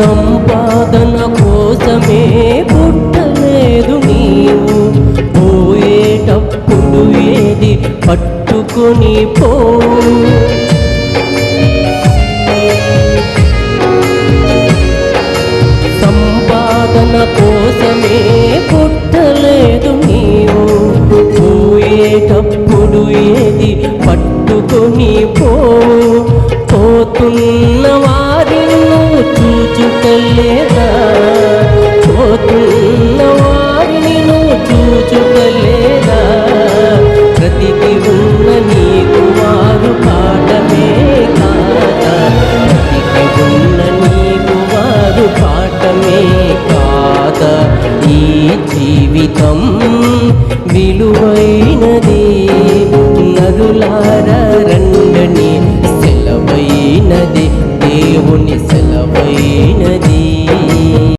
సంపాదన కోసమే పుట్టలేదు నీవు. పోయేటప్పుడు ఏది పట్టుకొని పో. సంపాదన కోసమే పుట్టలేదు నీవు. పోయేటప్పుడు ఏది పట్టుకొని పో. పోతుంది జీవితం విలువైనది. నరులార రండని సెలవైనది. దేవుని సెలవైనది.